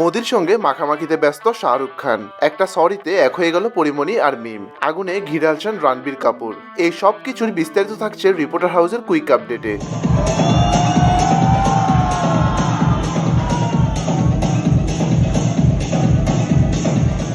মোদির সঙ্গে মাখামাখিতে ব্যস্ত শাহরুখ খান। একটা সরিতে এক হয়ে গেল পরিমণি আর মিম। আগুনে ঘি ঢালছেন রণবীর কাপুর। এই সব কিছুর বিস্তারিত থাকছে রিপোর্টার হাউসের কুইক আপডেটে।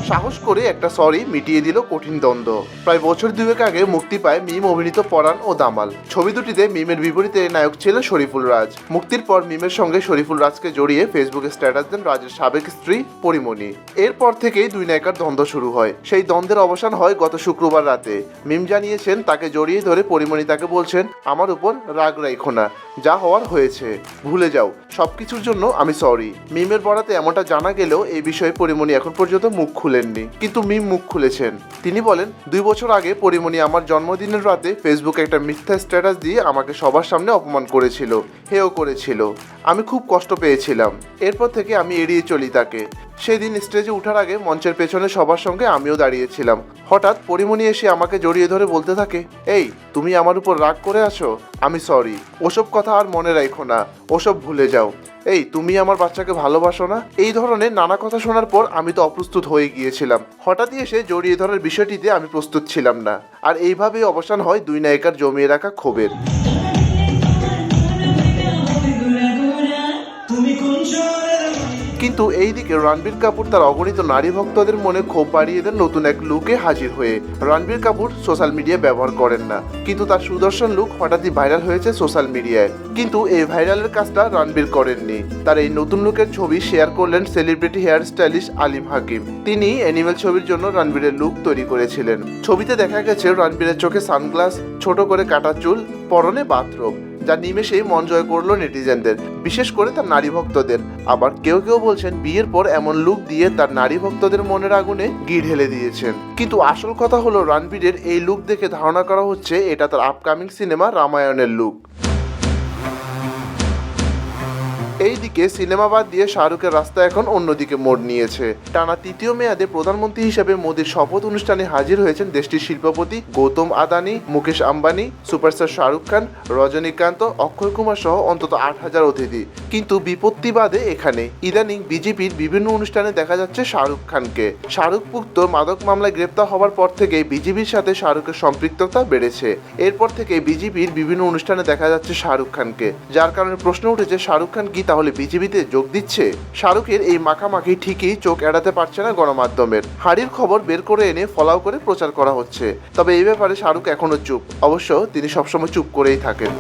সাহস করে একটা সরি মিটিয়ে দিল কঠিন দ্বন্দ্ব। প্রায় বছর দুয়েক আগে মুক্তি পায় মিম অভিনীত পরাণ ও দামাল। ছবি দুটিতে মিমের বিপরীতে নায়ক ছিলেন শরীফুল রাজ। মুক্তির পর মিমের সঙ্গে শরীফুল রাজকে জড়িয়ে ফেসবুকে স্ট্যাটাস দেন রাজের সাবেক স্ত্রী পরিমণি। এরপর থেকেই দুই নায়িকার দ্বন্দ্ব শুরু হয়। সেই দ্বন্দ্বের অবসান হয় গত শুক্রবার রাতে। মিম জানিয়েছেন, তাকে জড়িয়ে ধরে পরিমণি তাকে বলছেন, আমার উপর রাগ রাইখো না। যা হওয়ার হয়েছে। ভুলে যাও। সবকিছুর জন্য আমি সরি মিমের বরাতে এমনটা জানা গেলেও এই বিষয়ে পরিমণি এখন পর্যন্ত মুখ খুলেননি, কিন্তু মিম মুখ খুলেছেন। তিনি বলেন, দুই বছর আগে পরিমণি আমার জন্মদিনের রাতে ফেসবুকে একটা মিথ্যা স্ট্যাটাস দিয়ে আমাকে সবার সামনে অপমান করেছিল। হেও করেছিল। আমি খুব কষ্ট পেয়েছিলাম। এরপর থেকে আমি এড়িয়ে চলি তাকে। সেদিন স্টেজে ওঠার আগে মঞ্চের পেছনে সবার সঙ্গে আমিও দাঁড়িয়েছিলাম। হঠাৎ পরিমণি এসে আমাকে জড়িয়ে ধরে বলতে থাকে, এই, তুমি আমার উপর রাগ করে আছো? আমি সরি ওসব কথা আর মনে রাখো না। ওসব ভুলে যাও। এই, তুমি আমার বাচ্চাকে ভালোবাসো না? এই ধরনের নানা কথা শোনার পর আমি তো অপ্রস্তুত হয়ে গিয়েছিলাম। হঠাৎই এসে জড়িয়ে ধরার বিষয়টিতে আমি প্রস্তুত ছিলাম না। আর এইভাবেই অবসান হয় দুই নায়িকার জমিয়ে রাখা ক্ষোভের। কিন্তু এইদিকে রণবীর কাপুর তার অগণিত নারী ভক্তদের মনে ক্ষোভ বাড়িয়ে দেন নতুন এক লুকে হাজির হয়ে। রণবীর কাপুর সোশ্যাল মিডিয়া ব্যবহার করেন না, কিন্তু তার সুদর্শন লুক হঠাৎই ভাইরাল হয়েছে সোশ্যাল মিডিয়ায় কিন্তু এই ভাইরালের কাজটা রণবীর করেননি। তার এই নতুন লুকের ছবি শেয়ার করলেন celebrity hair stylish Aalim Hakim. তিনি অ্যানিমেল ছবির জন্য রণবীরের লুক তৈরি করেছিলেন। ছবিতে দেখা গেছে রণবীরের চোখে সানগ্লাস ছোট করে কাটা চুল, পরনে বাথরোব যা নিমেষেই মন জয় করল নেটিজেনদের, বিশেষ করে তার নারী ভক্তদের। আবার কেউ কেউ বলছেন, বিয়ের পর এমন লুক দিয়ে তার নারী ভক্তদের মনের আগুনে গি ঢেলে দিয়েছেন। কিন্তু আসল কথা হলো, রণবীরের এই লুক দেখে ধারণা করা হচ্ছে, এটা তার আপকামিং সিনেমা রামায়ণের লুক। এইদিকে সিনেমা বাদ দিয়ে শাহরুখের রাস্তা এখন অন্যদিকে মোড় নিয়েছে। টানা তৃতীয় মেয়াদে প্রধানমন্ত্রী হিসেবে মোদীর শপথ অনুষ্ঠানে হাজির হয়েছেন দেশটির শিল্পপতি গৌতম আদানি, মুকেশ আম্বানি, সুপারস্টার শাহরুখ খান, রজনীকান্ত, অক্ষয় কুমার সহ অন্তত আট হাজার অতিথি। কিন্তু বিপত্তি বাদে এখানে ইদানিং বিজেপির বিভিন্ন অনুষ্ঠানে দেখা যাচ্ছে শাহরুখ খানকে। শাহরুখ পুক্ত মাদক মামলায় গ্রেপ্তার হওয়ার পর থেকে বিজেপির সাথে শাহরুখের সম্পৃক্ততা বেড়েছে। এরপর থেকে বিজেপির বিভিন্ন অনুষ্ঠানে দেখা যাচ্ছে শাহরুখ খানকে। যার কারণে প্রশ্ন উঠেছে, শাহরুখ খান কি তাহলে বিজেপিতে যোগ দিচ্ছে? শাহরুখের এই মাখামাখি ঠিকই চোখ এড়াতে পারছে না গণমাধ্যমের। হাড়ির খবর বের করে এনে ফলাও করে প্রচার করা হচ্ছে। তবে এই ব্যাপারে শাহরুখ এখনও চুপ। অবশ্য তিনি সবসময় চুপ করেই থাকেন।